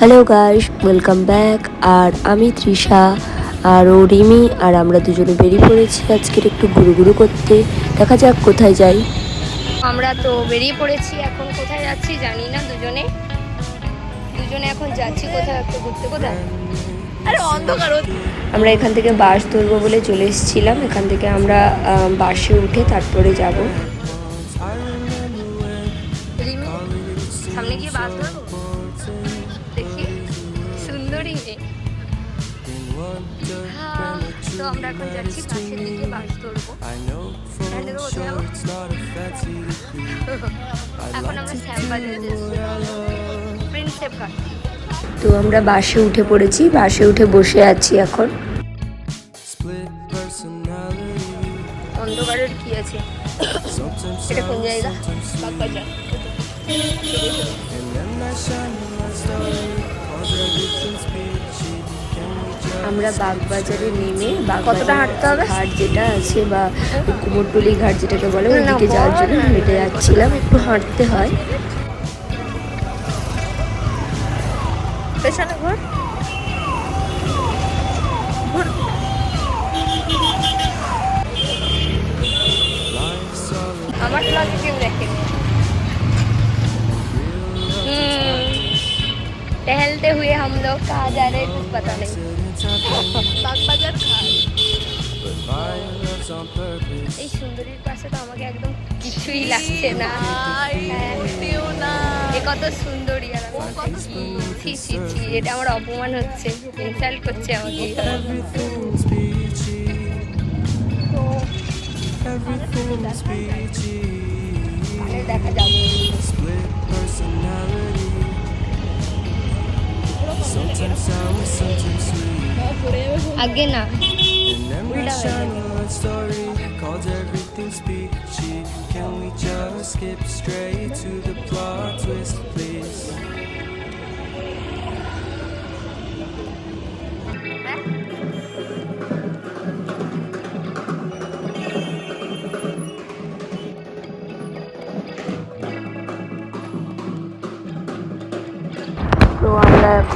Hello guys welcome back আর আমি তৃষা আর ও রিমি আর আমরা দুজনে বেরিয়ে পড়েছি আজকের একটু ঘুরু ঘুরু করতে। দেখা যাক কোথায় যাই। আমরা তো বেরিয়ে পড়েছি এখন কোথায় যাচ্ছি জানি না দুজনে। দুজনে এখন যাচ্ছি কোথায় একটু ঘুরতে কোথায়? আরে অন্ধকার আমরা এখান থেকে বাস ধরবো বলে চলে এসেছিলাম। এখান থেকে আমরা বাসে উঠে তারপরে যাব। সামনে গিয়ে বাস ধরবো তো আমরা এখন যাচ্ছি বাসের দিকে বাস ধরবো। এখানে তো কোথায় যাব? এখন আমরা শ্যামবাজারে প্রিন্সেপ ঘাট তো আমরা বাসে উঠে পড়েছি বাসে উঠে বসে আছি এখন। অন্ধকারের কি আছে? এটা কোন জায়গা? বাগবাজার আমরা বাগবাজারে নেমে কতটা হাঁটতে হবে? ঘাট যেটা আছে বা কুমোরটুলি ঘাট যেটাকে বলে না, ওইদিকে যাওয়ার জন্য বল। হেঁটে যাচ্ছিলাম একটু হাঁটতে হয় পেছনে ঘর ঘর আমার ব্লগে কেউ দেখে टहलते हुए हम लोग कहाँ जा रहे हैं कुछ पता नहीं বাগবাজার খাই এই সুন্দরীর পাশে তো আমাকে একদম কিছুই লাগছে না। হ্যাঁ। এ কত সুন্দরী আর ছি ছি ছি এটা আমার অপমান হচ্ছে ইনসাল্ট করছে আমাকে। দেখা যাবে। আগে না উল্টা হয়ে যাবে। Called everything speechy. Can we just skip straight to the plot twist, please?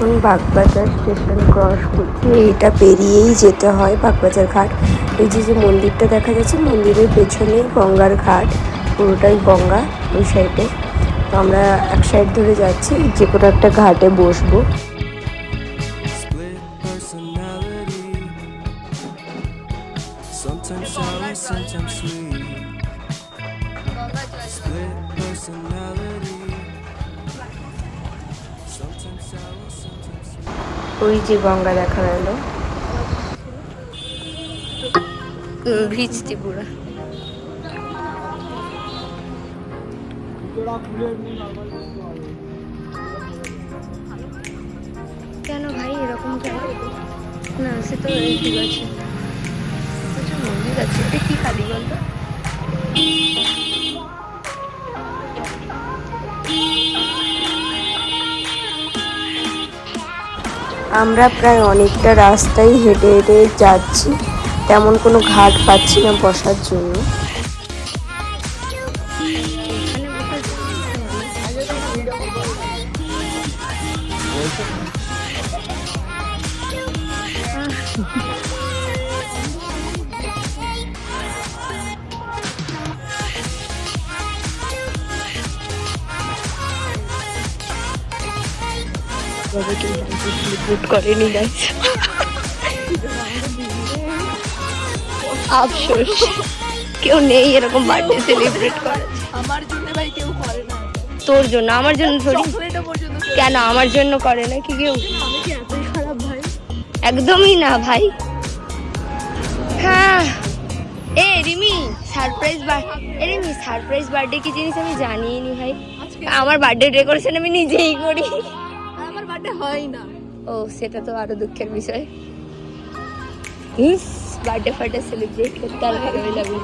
এখন বাগবাজার স্টেশন ক্রস করছি। এইটা পেরিয়েই যেতে হয় বাগবাজার ঘাট। এই যে যে মন্দিরটা দেখা যাচ্ছে মন্দিরের পেছনেই গঙ্গার ঘাট পুরোটাই গঙ্গা ওই সাইডে তো আমরা এক সাইড ধরে যাচ্ছি যে কোনো একটা ঘাটে বসবো। Sometimes sour, sometimes sweet. ওই যে গঙ্গা দেখা গেল। ভিজছি পুরো কেন ভাই, এরকম কেন? না, সে তো ঠিক আছে। মন্দির আছে। এটা কি কালী বলতো আমরা প্রায় অনেকটা রাস্তায় হেঁটে হেঁটে যাচ্ছি। তেমন কোনো ঘাট পাচ্ছি না বসার জন্য। এখানে বসে বুট করেনি গাইস আফসোস। কেউ নেই এরকম বার্থডে সেলিব্রেট করে আমার জন্য ভাই কেউ করে না। তোর জন্য আমার জন্য থোড়ি কেউ- কেন আমার জন্য করে না কি কেউ? একদমই না ভাই। হ্যাঁ। এ রিমি সারপ্রাইজ এ রিমি সারপ্রাইজ বার্থডে কি জিনিস আমি জানিই নি ভাই আমার বার্থডে ডেকোরেশন আমি নিজেই করি। আর হয় না। ও সেটা তো আরও দুঃখের বিষয়। ইস বার্থডে ফার্থডে সেলিব্রেট করতে আর ভালোই লাগে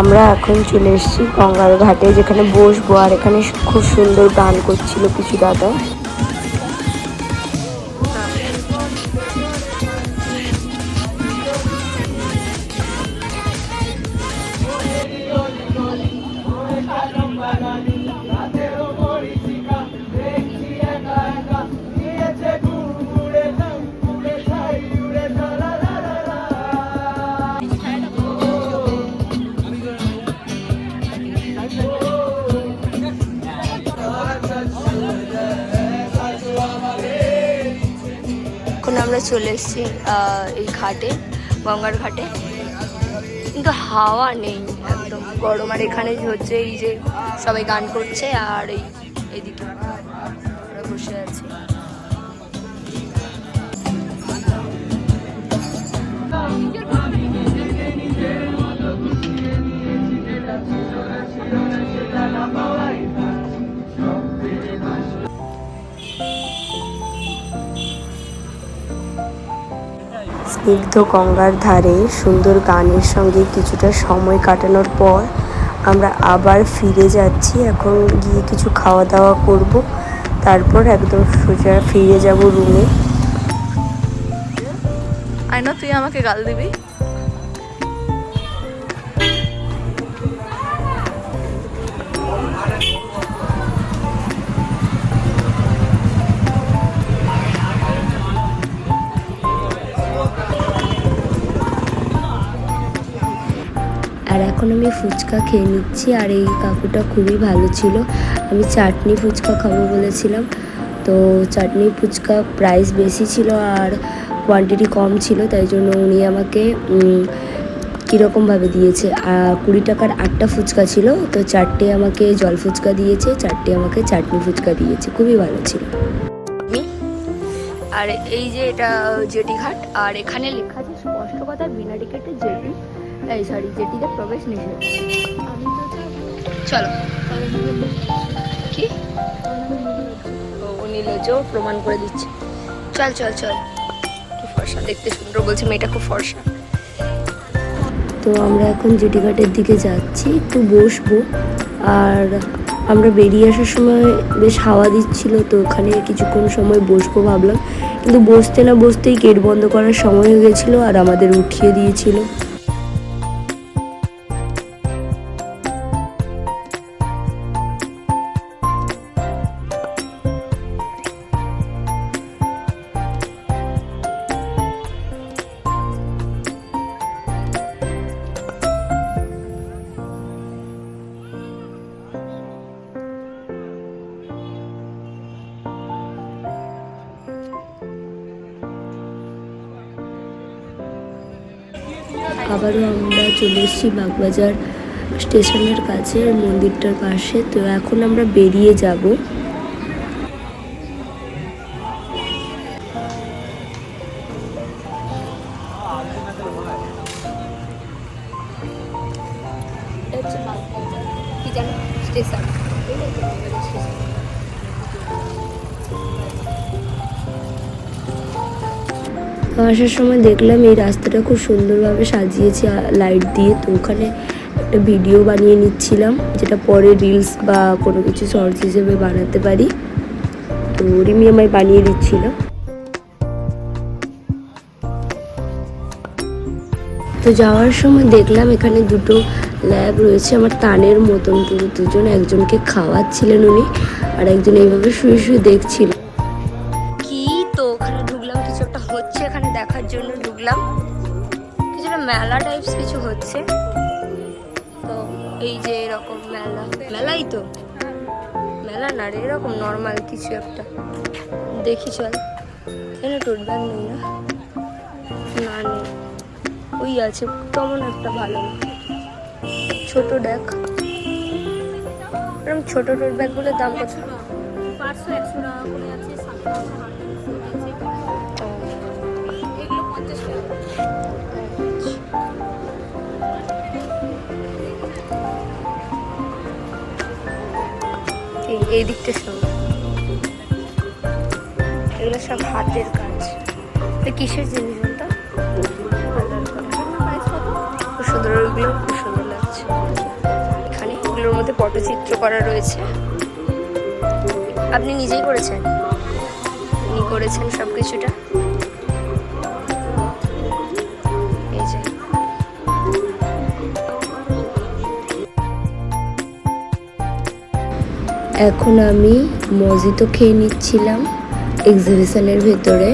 আমরা এখন চলে এসেছি গঙ্গার ঘাটে যেখানে বসবো। আর এখানে খুব সুন্দর গান করছিল কিছু দাদা। আমরা চলে এসেছি এই ঘাটে, গঙ্গার ঘাটে। কিন্তু হাওয়া নেই, একদম গরম। আর এখানে হচ্ছে এই যে সবাই গান করছে আর এই এদিকে আমরা বসে আছি। স্নিগ্ধ গঙ্গার ধারে সুন্দর গানের সঙ্গে কিছুটা সময় কাটানোর পর আমরা আবার ফিরে যাচ্ছি। এখন গিয়ে কিছু খাওয়া দাওয়া করব। তারপর একদম সোজা ফিরে যাব রুমে আয়না, তুই আমাকে গাল দিবি? এখন আমি ফুচকা খেয়ে নিচ্ছি আর এই কাকুটা খুবই ভালো ছিল। আমি চাটনি ফুচকা খাব বলেছিলাম। তো চাটনি ফুচকা প্রাইস বেশি ছিল আর কোয়ান্টিটি কম ছিল, তাই জন্য উনি আমাকে কীরকমভাবে দিয়েছে কুড়ি টাকার আটটা ফুচকা ছিল। তো চারটে আমাকে জল ফুচকা দিয়েছে, চারটে আমাকে চাটনি ফুচকা দিয়েছে। খুবই ভালো ছিল। আর এই যে এটা জেটি ঘাট আর এখানে লেখা আছে স্পষ্ট কথা, বিনা টিকেটে এই সরি জেটিতে প্রবেশ নিষেধ। চলো। কি? ও ও প্রমাণ করে দিচ্ছে। চল চল চল। কি ফর্সা দেখতে সুন্দর বলছে মেয়েটা খুব ফর্সা। তো আমরা এখন জেটিঘাটের দিকে যাচ্ছি একটু বসবো। আর আমরা বেরিয়ে আসার সময় বেশ হাওয়া দিচ্ছিল তো ওখানে কিছুক্ষণ সময় বসবো ভাবলাম। কিন্তু বসতে না বসতেই গেট বন্ধ করার সময় হয়ে গেছিল আর আমাদের উঠিয়ে দিয়েছিল। আবারও আমরা চলে এসেছি বাগবাজার স্টেশনের কাছে মন্দিরটার পাশে। তো এখন আমরা বেরিয়ে যাব। আসার সময় দেখলাম এই রাস্তাটা খুব সুন্দরভাবে সাজিয়েছে লাইট দিয়ে। তো ওখানে একটা ভিডিও বানিয়ে নিচ্ছিলাম, যেটা পরে রিলস বা কোনো কিছু শর্টস হিসেবে বানাতে পারি। তো রিমি আমায় বানিয়ে দিচ্ছিল। তো যাওয়ার সময় দেখলাম এখানে দুটো ল্যাব রয়েছে, আমার তানের মতন। পুরো দুজন একজনকে খাওয়াচ্ছিলেন উনি, আর একজন এইভাবে শুয়ে শুয়ে দেখছিল। মেলা টাইপস কিছু হচ্ছে। তো এই যে এরকম মেলা। মেলাই তো? মেলা না রে, এরকম নর্মাল কিছু একটা। দেখি চল। এখানে টোট ব্যাগ নেই না? না নেই। ওই আছে, তেমন একটা ভালো ছোট দেখ এরকম ছোট টোট ব্যাগগুলোর দাম কত? পাঁচশো একশো টাকা করে আছে এই এই দিকটা শোনো। এগুলো সব হাতের কাজ। তো কিসের জিনিস বলতো? খুব সুন্দর ওইগুলো, খুব সুন্দর লাগছে। এখানে এগুলোর মধ্যে পটচিত্র করা রয়েছে। আপনি নিজেই করেছেন? উনি করেছেন সব কিছুটা এখন আমি মজিতো খেয়ে নিচ্ছিলাম এক্সিবিশনের ভেতরে।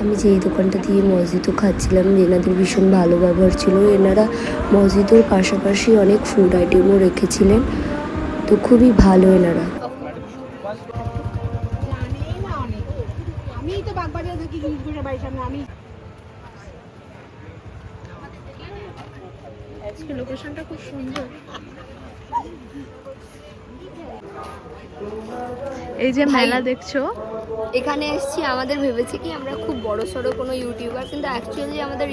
আমি যেই দোকানটা দিয়ে মসজিদও খাচ্ছিলাম এনাদের ভীষণ ভালো ব্যবহার ছিল এনারা মসজিদের পাশাপাশি অনেক ফুড আইটেমও রেখেছিলেন। তো খুবই ভালো এনারা। লোকেশনটা খুব সুন্দর। এই যে মেলা দেখছ এখানে এসেছি আমাদের ভেবেছি কি আমরা খুব বড় সড়ো কোনো ইউটিউবার কিন্তু অ্যাকচুয়ালি আমাদের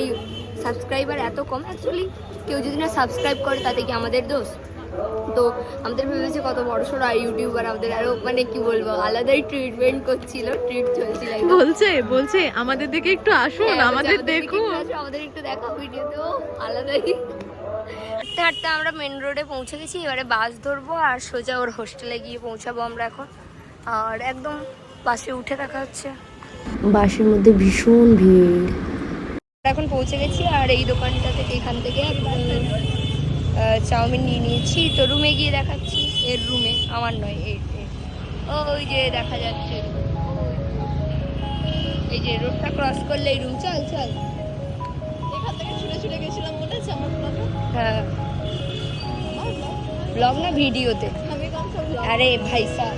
সাবস্ক্রাইবার এত কম। অ্যাকচুয়ালি কেউ যদি না সাবস্ক্রাইব করে তাতে কি আমাদের দোষ? তো আমাদের ভেবেছে কত বড় সড়ো আর ইউটিউবার আমাদের আরও মানে কি বলব আলাদাই ট্রিটমেন্ট করছিল ট্রিট চলছিল বলছে বলছে আমাদের দিকে একটু আসুন হ্যাঁ, আমাদের দেখুন। আমাদের একটু দেখো ভিডিওতেও আলাদাই। হাঁটতে হাঁটতে আমরা মেন রোডে পৌঁছে গেছি এবারে বাস ধরবো আর সোজা ওর হোস্টেলে গিয়ে পৌঁছাবো আমরা এখন। আর একদম বাসে উঠে দেখা হচ্ছে। বাসের মধ্যে ভীষণ ভিড়। এখন পৌঁছে গেছি আর এই দোকানটা থেকে এখান থেকে চাউমিন নিয়ে নিয়েছি। তো রুমে গিয়ে দেখাচ্ছি। এর রুমে আমার নয় এর এর। ওই যে দেখা যাচ্ছে। এই যে রোডটা ক্রস করলে এই রুম চল চল। এখান থেকে ছুটে ছুটে গেছিলাম মনে আছে আমার ব্লগে হ্যাঁ। ব্লগ না? ভিডিওতে? আরে কম সব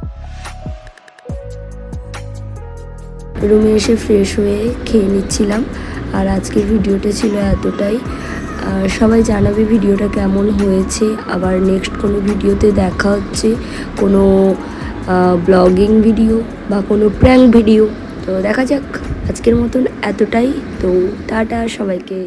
রুমে এসে ফ্রেশ হয়ে খেয়ে নিচ্ছিলাম। আর আজকের ভিডিওটা ছিল এতটাই। আর সবাই জানাবে ভিডিওটা কেমন হয়েছে। আবার নেক্সট কোনো ভিডিওতে দেখা হচ্ছে, কোনো ব্লগিং ভিডিও বা কোনো প্র্যাঙ্ক ভিডিও তো দেখা যাক আজকের মতন এতটাই। তো টাটা সবাইকে।